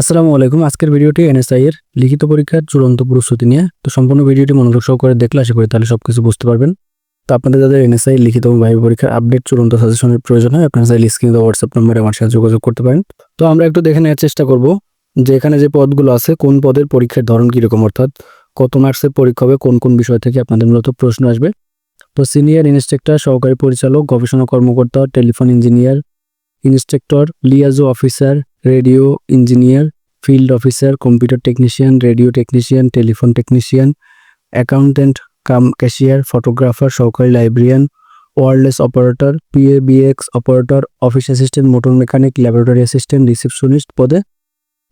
আসসালামু আলাইকুম। আজকের ভিডিওটি এনএসআই এর লিখিত পরীক্ষার চূড়ান্ত প্রস্তুতি নিয়ে। তো সম্পূর্ণ ভিডিওটি মনোযোগ সহকারে দেখলে আশা করি তাহলে সবকিছু বুঝতে পারবেন। তো আপনাদের যাদের এনএসআই লিখিত ভাইবা পরীক্ষার আপডেট চূড়ান্ত সাজেশনের প্রয়োজন হয়, আপনারা চাইলে স্ক্রিনে হোয়াটসঅ্যাপ নম্বরে আমার সাথে যোগাযোগ করতে পারেন। তো আমরা একটু দেখে নেওয়ার চেষ্টা করব যে এখানে যে পদগুলো আছে, কোন পদের পরীক্ষার ধরন কীরকম? অর্থাৎ কত মার্কসের পরীক্ষা হবে, কোন কোন বিষয় থেকে আপনাদের মূলত প্রশ্ন আসবে? তো সিনিয়র ইনস্ট্রাক্টর, সহকারী পরিচালক, গবেষণা কর্মকর্তা, telephone engineer, instructor, liaison officer radio engineer, field officer, computer technician, radio technician, telephone technician accountant cum cashier, photographer, সহকারী librarian, wireless operator PABX operator, office assistant, motor mechanic, laboratory assistant, receptionist পদে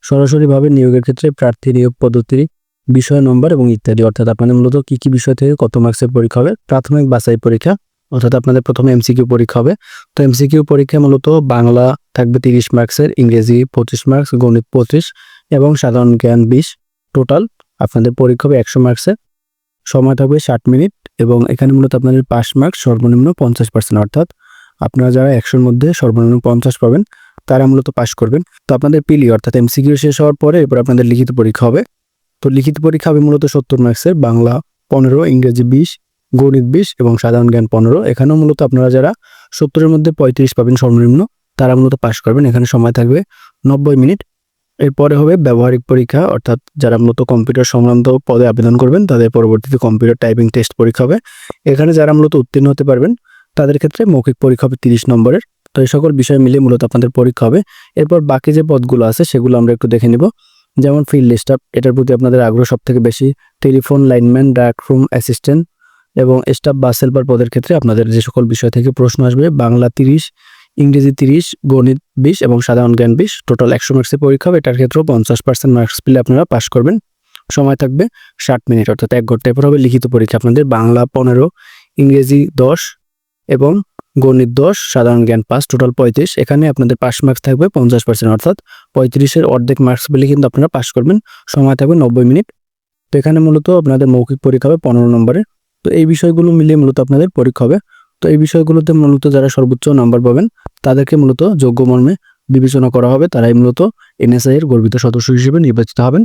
সরাসরিভাবে নিয়োগের ক্ষেত্রে প্রার্থী নিয়োগ পদ্ধতি বিষয় নম্বর এবং ইত্যাদি। অর্থাৎ আপনাদের মূলত কী কী বিষয় থেকে কত মার্কসের পরীক্ষা হবে? প্রাথমিক বাছাই পরীক্ষা, অর্থাৎ আপনাদের প্রথমে এমসিকিউ পরীক্ষা হবে। তো এমসিকিউ পরীক্ষা মূলত বাংলা থাকবে তিরিশ মার্কসের ইংরেজি পঁচিশ মার্কস, গণিত পঁচিশ এবং সাধারণ জ্ঞান বিশ। টোটাল আপনাদের পরীক্ষা হবে একশো মার্কসের সময় থাকবে ষাট মিনিট এবং এখানে মূলত আপনাদের পাস মার্কস, সর্বনিম্ন পঞ্চাশ পার্সেন্ট অর্থাৎ আপনারা যারা একশোর মধ্যে সর্বনিম্ন পঞ্চাশ পাবেন, তারা মূলত পাস করবেন। তো আপনাদের পিলি অর্থাৎ এমসিকিউ শেষ হওয়ার পরে এরপর আপনাদের লিখিত পরীক্ষা হবে। তো লিখিত পরীক্ষা হবে মূলত সত্তর মার্কসের, বাংলা পনেরো, ইংরেজি বিশ, গণিত বিশ এবং সাধারণ জ্ঞান পনেরো। এখানেও মূলত আপনারা যারা সত্তরের মধ্যে পঁয়ত্রিশ পাবেন সর্বনিম্ন তারা মূলত পাশ করবেন। এখানে সময় থাকবে নব্বই মিনিট। এরপরে হবে ব্যবহারিক পরীক্ষা, অর্থাৎ যারা মূলত কম্পিউটার সংক্রান্ত পদে আবেদন করবেন, তাদের পরবর্তীতে কম্পিউটার টাইপিং টেস্ট পরীক্ষা হবে। এখানে যারা মূলত উত্তীর্ণ হতে পারবেন, তাদের ক্ষেত্রে মৌখিক পরীক্ষা হবে তিরিশ নম্বরের। তো এই সকল বিষয় মিলিয়ে মূলত আপনাদের পরীক্ষা হবে। এরপর বাকি যে পদগুলো আছে, সেগুলো আমরা একটু দেখে নিব। যেমন ফিল্ড স্টাফ এটার প্রতি আপনাদের আগ্রহ সব থেকে বেশি। টেলিফোন লাইনম্যান ডাক রুম অ্যাসিস্ট্যান্ট এবং স্টাফ বাস হেল্পার পদের ক্ষেত্রে আপনাদের যে সকল বিষয় থেকে প্রশ্ন আসবে, বাংলা তিরিশ ইংরেজি তিরিশ, গণিত বিশ এবং সাধারণ জ্ঞান বিশ টোটাল একশো মার্কসের পরীক্ষা হবে। এটার ক্ষেত্রেও পঞ্চাশ পার্সেন্ট মার্কস পেলে আপনারা পাস করবেন। সময় থাকবে ষাট মিনিট, অর্থাৎ এক ঘণ্টা। এরপর হবে লিখিত পরীক্ষা। আপনাদের বাংলা পনেরো, ইংরেজি দশ এবং গণিত দশ, সাধারণ জ্ঞান পাস টোটাল পঁয়ত্রিশ। এখানে আপনাদের পাস মার্কস থাকবে পঞ্চাশ পার্সেন্ট অর্থাৎ পঁয়ত্রিশের অর্ধেক মার্কস পেলে কিন্তু আপনারা পাস করবেন। সময় থাকবে নব্বই মিনিট। তো এখানে মূলত আপনাদের মৌখিক পরীক্ষা হবে পনেরো নম্বরে। তো এই বিষয়গুলো মিলিয়ে মূলত আপনাদের পরীক্ষা হবে। তো এই বিষয়গুলোতে মূলত যারা সর্বোচ্চ নাম্বার পাবেন তাদেরকে মূলত যোগ্য মর্মে বিবেচনা করা হবে। তারাই মূলত এনএসআই এর গর্বিত সদস্য হিসেবে নির্বাচিত হবেন।